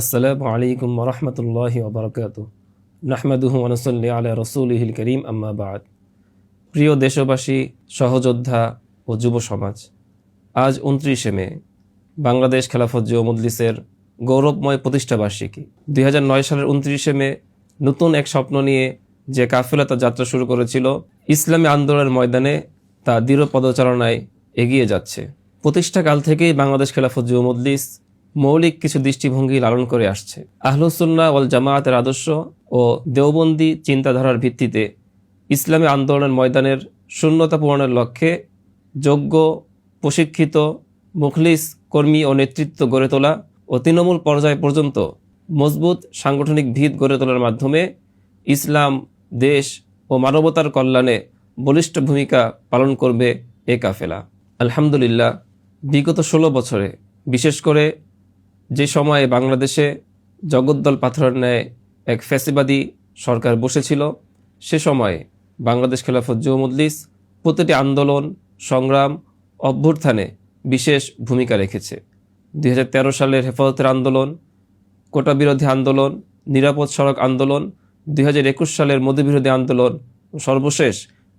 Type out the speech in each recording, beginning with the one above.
আসসালামু আলাইকুম ওরহমতুল্লাহি ওবরকাত নাহমাদুহু আনসল্লি আলা রসুলহিল করিম, আম্মা বাদ। প্রিয় দেশবাসী, সহযোদ্ধা ও যুব সমাজ, আজ উনত্রিশে মে, বাংলাদেশ খেলাফত জিও গৌরবময় প্রতিষ্ঠাবার্ষিকী দুই হাজার নয় সালের উনত্রিশে মে, নতুন এক স্বপ্ন নিয়ে যে কাফেলা তার যাত্রা শুরু করেছিল ইসলামী আন্দোলনের ময়দানে, তা দৃঢ় পদচারণায় এগিয়ে যাচ্ছে। প্রতিষ্ঠাকাল থেকেই বাংলাদেশ খেলাফত মজলিস মৌলিক কিছু দৃষ্টিভঙ্গি লালন করে আসছে। আহলুসুল্লাহ ওয়াল জামায়াতের আদর্শ ও দেওবন্দি চিন্তাধারার ভিত্তিতে ইসলামী আন্দোলনের ময়দানের শূন্যতা পূরণের লক্ষ্যে যোগ্য, প্রশিক্ষিত, মুখলিস কর্মী ও নেতৃত্ব গড়ে তোলা ও তৃণমূল পর্যায় পর্যন্ত মজবুত সাংগঠনিক ভিত গড়ে তোলার মাধ্যমে ইসলাম, দেশ ও মানবতার কল্যাণে বলিষ্ঠ ভূমিকা পালন করবে এ কাফেলা। আলহামদুলিল্লাহ, বিগত ষোলো বছরে বিশেষ করে যে সময়ে বাংলাদেশে জগদ্দল পাথরের ন্যায় এক ফ্যাসিবাদী সরকার বসেছিল, সে সময়ে বাংলাদেশ খেলাফত জৌমুদ্দিস প্রতিটি আন্দোলন, সংগ্রাম, অভ্যুত্থানে বিশেষ ভূমিকা রেখেছে। দুই হাজার তেরো সালের হেফাজতের আন্দোলন কোটা বিরোধী আন্দোলন, নিরাপদ সড়ক আন্দোলন, দুই হাজার একুশ সালের মধ্যবিরোধী আন্দোলন সর্বশেষ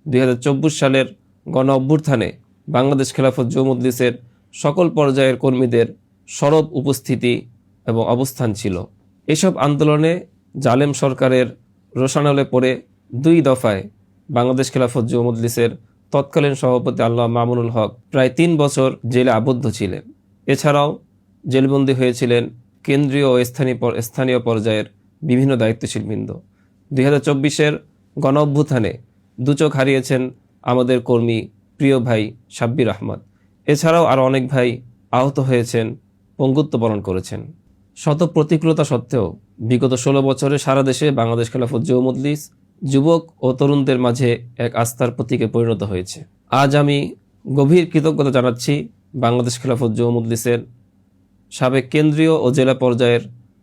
দুই হাজার চব্বিশ সালের গণ অভ্যুত্থানে বাংলাদেশ খেলাফত জৌমুদ্দিসের সকল পর্যায়ের কর্মীদের সরব উপস্থিতি এবং অবস্থান ছিল। এসব আন্দোলনে জালেম সরকারের রোশানলে পড়ে দুই দফায় বাংলাদেশ খেলাফত জৌমুদ্দিসের তৎকালীন সভাপতি আল্লাহ মামুনুল হক প্রায় তিন বছর জেলে আবদ্ধ ছিলেন। এছাড়াও জেলবন্দী হয়েছিলেন কেন্দ্রীয় ও স্থানীয় স্থানীয় পর্যায়ের বিভিন্ন দায়িত্বশীল বৃন্দ দুই হাজার চব্বিশের গণ অভ্যুত্থানে দুচোখ হারিয়েছেন আমাদের কর্মী প্রিয় ভাই সাব্বির আহমদ। এছাড়াও আরও অনেক ভাই আহত হয়েছেন পঙ্গুত্ব বরণ করেছেন। শত প্রতিকূলতা সত্ত্বেও বিগত ষোলো বছরে সারা দেশে বাংলাদেশ খেলাফত জৌমুদ্দিস যুবক ও তরুণদের মাঝে এক আস্থার প্রতীকে পরিণত হয়েছে। আজ আমি গভীর কৃতজ্ঞতা জানাচ্ছি বাংলাদেশ খেলাফত জৌমুদ্দিসের সাবেক কেন্দ্রীয় ও জেলা পর্যায়ের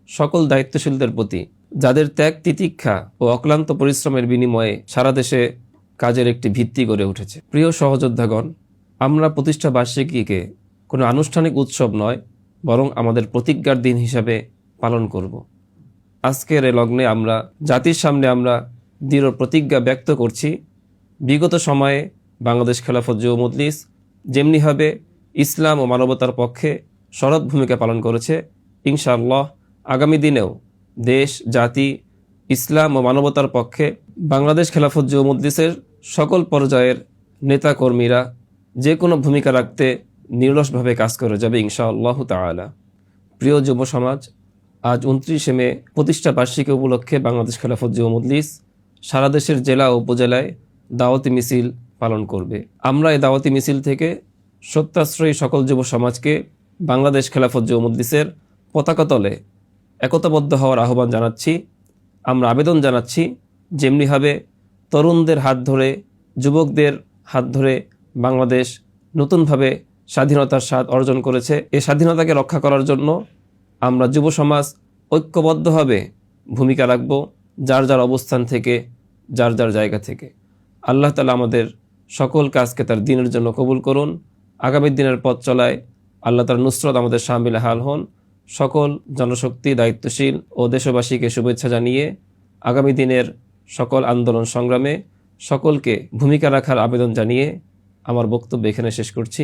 সকল দায়িত্বশীলদের প্রতি, যাদের ত্যাগ, তিতিক্ষা ও অক্লান্ত পরিশ্রমের বিনিময়ে সারা দেশে কাজের একটি ভিত্তি গড়ে উঠেছে। প্রিয় সহযোদ্ধাগণ, আমরা প্রতিষ্ঠা বার্ষিকীকে কোনো আনুষ্ঠানিক উৎসব নয় বরং আমাদের প্রতিজ্ঞার দিন হিসাবে পালন করব। আজকের এ লগ্নে আমরা, জাতির সামনে আমরা দৃঢ় প্রতিজ্ঞা ব্যক্ত করছি। বিগত সময়ে বাংলাদেশ খেলাফত যুব মজলিস যেমনিভাবে ইসলাম ও মানবতার পক্ষে সরব ভূমিকা পালন করেছে, ইনশাআল্লাহ আগামী দিনেও দেশ, জাতি, ইসলাম ও মানবতার পক্ষে বাংলাদেশ খেলাফত যুব মজলিসের সকল পর্যায়ের নেতাকর্মীরা যে কোনো ভূমিকা রাখতে নিরলসভাবে কাজ করে যাবে ইনশাআল্লাহ তাআলা। প্রিয় যুব সমাজ, আজ উনত্রিশে মে, প্রতিষ্ঠা বার্ষিকী উপলক্ষে বাংলাদেশ খেলাফত যুব মজলিস সারা দেশের জেলা ও উপজেলায় দাওয়াতি মিছিল পালন করবে। আমরা এই দাওয়াতি মিছিল থেকে সত্যাশ্রয়ী সকল যুব সমাজকে বাংলাদেশ খেলাফত যুব মজলিসের পতাকা তলে একতাবদ্ধ হওয়ার আহ্বান জানাচ্ছি। আমরা আবেদন জানাচ্ছি যেমনিভাবে তরুণদের হাত ধরে, যুবকদের হাত ধরে বাংলাদেশ নতুনভাবে স্বাধীনতার স্বাদ অর্জন করেছে। এই স্বাধীনতাকে রক্ষা করার জন্য আমরা যুব সমাজ ঐক্যবদ্ধভাবে ভূমিকা রাখব যার যার অবস্থান থেকে, যার যার জায়গা থেকে। আল্লাহ তালা আমাদের সকল কাজকে তার দিনের জন্য কবুল করুন। আগামী দিনের পথ চলায় আল্লাহ তার নুসরত আমাদের সামিল হাল হন। সকল জনশক্তি দায়িত্বশীল ও দেশবাসীকে শুভেচ্ছা জানিয়ে আগামী দিনের সকল আন্দোলন সংগ্রামে সকলকে ভূমিকা রাখার আবেদন জানিয়ে আমার বক্তব্য এখানে শেষ করছি।